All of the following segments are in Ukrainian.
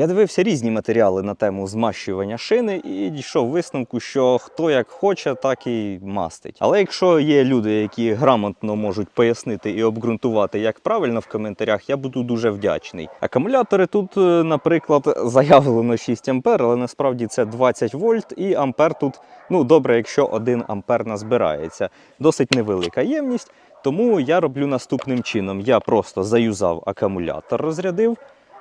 Я дивився різні матеріали на тему змащування шини і дійшов висновку, що хто як хоче, так і мастить. Але якщо є люди, які грамотно можуть пояснити і обґрунтувати, як правильно в коментарях, я буду дуже вдячний. Акумулятори тут, е, наприклад, заявлено 6 ампер, але насправді це 20 вольт, і ампер тут ну добре, якщо 1 ампер назбирається. Досить невелика ємність. Тому я роблю наступним чином: я просто заюзав акумулятор, розрядив,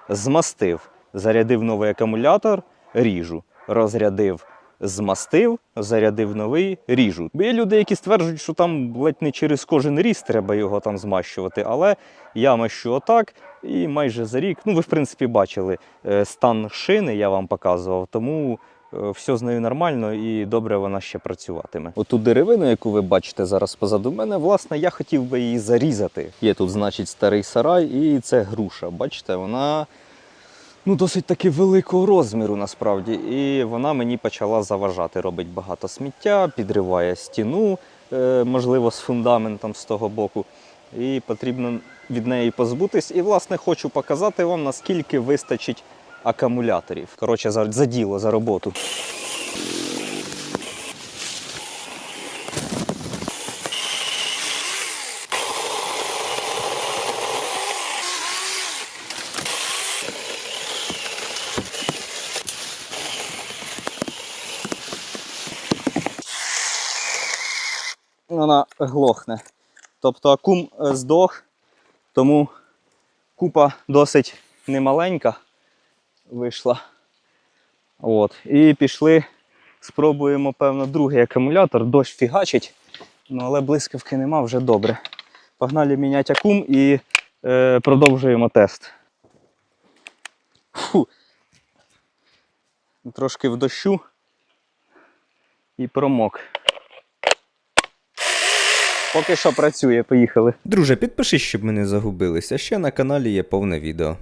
змастив, зарядив новий акумулятор, ріжу, розрядив, змастив, зарядив новий, ріжу. Є люди, які стверджують, що там ледь не через кожен різ треба його там змащувати, але я мащу отак. І майже за рік, ну ви в принципі бачили е, стан шини, я вам показував, тому е, все з нею нормально і добре вона ще працюватиме. Оту деревину, яку ви бачите зараз позаду мене, власне, я хотів би її зарізати. Є тут, значить, старий сарай, і це груша. Бачите, вона ну, досить таки великого розміру насправді. І вона мені почала заважати. Робить багато сміття, підриває стіну, е, можливо, з фундаментом з того боку. І потрібно від неї позбутись. І, власне, хочу показати вам, наскільки вистачить акумуляторів. Коротше, за, за діло, за роботу. Вона глохне. Тобто акум е, здох, тому купа досить немаленька вийшла. От. І пішли, спробуємо, певно, другий акумулятор. Дощ фігачить, ну, але блискавки нема вже добре. Погнали міняти акум і е, продовжуємо тест. Фу. Трошки в дощу і промок. Поки що працює, поїхали. Друже, підпишись, щоб ми не загубилися. Ще на каналі є повне відео.